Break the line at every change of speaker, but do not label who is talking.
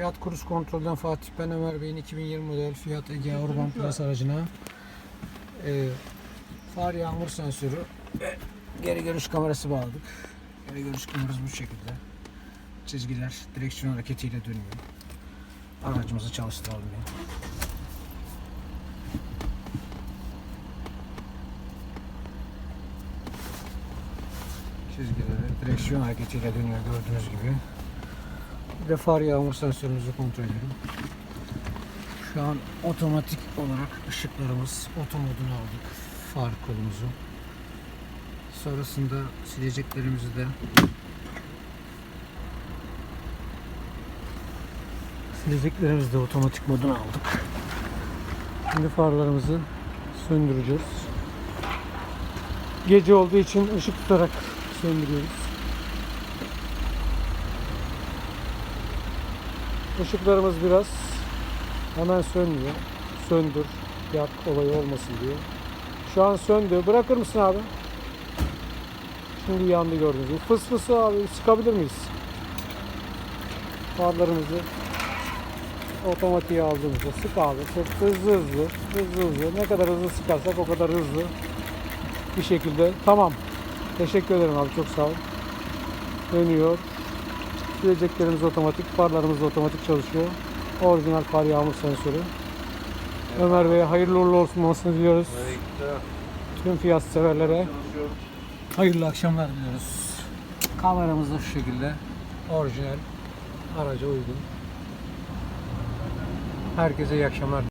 Fiyat Kuruz Kontrol'den Fatih Ben Ömer Bey'in 2020 model Fiat Egea Urban Plus aracına e, far yağmur sensörü ve geri görüş kamerası bağladık. Geri görüş kamerası bu şekilde. Çizgiler direksiyon hareketiyle dönüyor. Aracımızı çalıştıralım ya. Çizgileri direksiyon hareketiyle dönüyor gördüğünüz gibi. De far yağmur sensörümüzü kontrol edelim. Şu an otomatik olarak ışıklarımız oto moduna aldık. Far kolumuzu. Sonrasında sileceklerimizi de sileceklerimizi de otomatik moduna aldık. Şimdi farlarımızı söndüreceğiz. Gece olduğu için ışık tutarak söndürüyoruz. Işıklarımız biraz hemen sönmüyor. Söndür, yak olayı olmasın diye. Şu an söndü. Bırakır mısın abi? Şimdi yandı gördüğünüz gibi. Fıs fısı abi sıkabilir miyiz? Farlarımızı otomatiğe aldığımızda sık abi. Çok hızlı hızlı, hızlı hızlı. Ne kadar hızlı sıkarsak o kadar hızlı bir şekilde. Tamam. Teşekkür ederim abi çok sağ ol. Dönüyor. Sileceklerimiz otomatik, farlarımız da otomatik çalışıyor. Orijinal far yağmur sensörü. Ömer Bey'e hayırlı uğurlu olsun olmasını diliyoruz. Tüm fiyat severlere hayırlı akşamlar diliyoruz. Kameramız da şu şekilde. Orijinal. Araca uygun. Herkese iyi akşamlar.